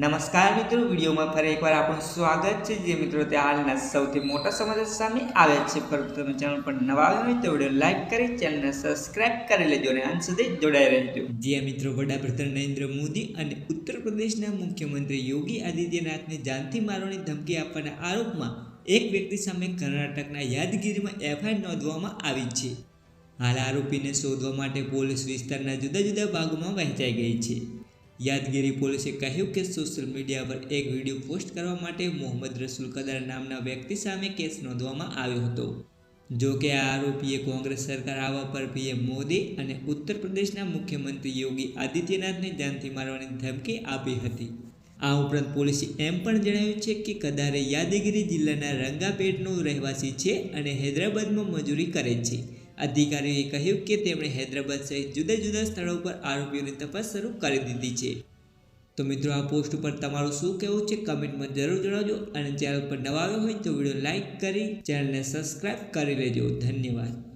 નમસ્કાર મિત્રો, વિડીયોમાં ફરી એકવાર આપણું સ્વાગત છે. જે મિત્રો તે હાલના સૌથી મોટા સમાચાર સામે આવે છે, પરંતુ તમે ચેનલ પર નવા આવ્યા તો વીડિયો લાઈક કરી, ચેનલને સબસ્ક્રાઇબ કરી લેજો અને અંત સુધી જોડાઈ રહેજો. જ્યાં મિત્રો, વડાપ્રધાન નરેન્દ્ર મોદી અને ઉત્તર પ્રદેશના મુખ્યમંત્રી યોગી આદિત્યનાથને જાનથી મારવાની ધમકી આપવાના આરોપમાં એક વ્યક્તિ સામે કર્ણાટકના યાદગીરીમાં એફઆઈઆર નોંધવામાં આવી છે. હાલ આરોપીને શોધવા માટે પોલીસ વિસ્તારના જુદા જુદા ભાગોમાં વહેંચાઈ ગઈ છે. યાદગીરી પોલીસે કહ્યું કે સોશિયલ મીડિયા પર એક વીડિયો પોસ્ટ કરવા માટે મોહમ્મદ રસુલ કદર નામના વ્યક્તિ સામે કેસ નોંધવામાં આવ્યો હતો. જો કે આ આરોપીએ કોંગ્રેસ સરકાર આવવા પર પીએમ મોદી અને ઉત્તર પ્રદેશના મુખ્યમંત્રી યોગી આદિત્યનાથને જાનથી મારવાની ધમકી આપી હતી. આ ઉપરાંત પોલીસે એમ પણ જણાવ્યું છે કે કદારે યાદગીરી જિલ્લાના રંગાપેટનો રહેવાસી છે અને હૈદરાબાદમાં મજૂરી કરે છે. અધિકારીએ કહ્યું કે તેમણે હૈદરાબાદ સહિત જુદા જુદા સ્થળો પર આરોપીઓની તપાસ શરૂ કરી દીધી છે. તો મિત્રો, આ પોસ્ટ ઉપર તમારું શું કહેવું છે કમેન્ટમાં જરૂર જણાવજો અને ચેનલ પર નવા આવ્યો હોય તો વીડિયો લાઇક કરી, ચેનલને સબસ્ક્રાઈબ કરી લેજો. ધન્યવાદ.